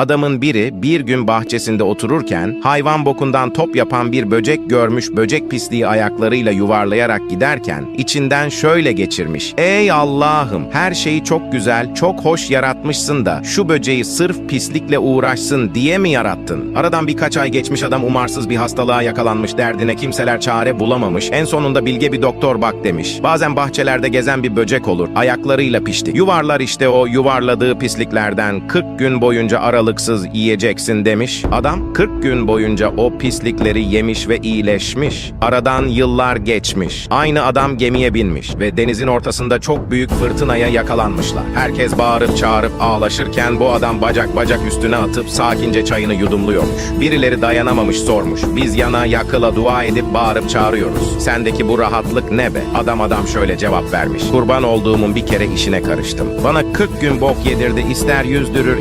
Adamın biri bir gün bahçesinde otururken hayvan bokundan top yapan bir böcek görmüş böcek pisliği ayaklarıyla yuvarlayarak giderken içinden şöyle geçirmiş. Ey Allah'ım her şeyi çok güzel, çok hoş yaratmışsın da şu böceği sırf pislikle uğraşsın diye mi yarattın? Aradan birkaç ay geçmiş adam umarsız bir hastalığa yakalanmış derdine kimseler çare bulamamış. En sonunda bilge bir doktor bak demiş. Bazen bahçelerde gezen bir böcek olur. Ayaklarıyla pişti. Yuvarlar işte o yuvarladığı pisliklerden 40 gün boyunca aralıksız yiyeceksin demiş. Adam 40 gün boyunca o pislikleri yemiş ve iyileşmiş. Aradan yıllar geçmiş. Aynı adam gemiye binmiş ve denizin ortasında çok büyük fırtınaya yakalanmışlar. Herkes bağırıp çağırıp ağlaşırken bu adam bacak bacak üstüne atıp sakince çayını yudumluyormuş. Birileri dayanamamış sormuş. Biz yana yakıla dua edip bağırıp çağırıyoruz. Sendeki bu rahatlık ne be? Adam adam şöyle cevap vermiş. Kurban olduğumun bir kere işine karıştım. Bana 40 gün bok yedirdi. İster yüzdürür,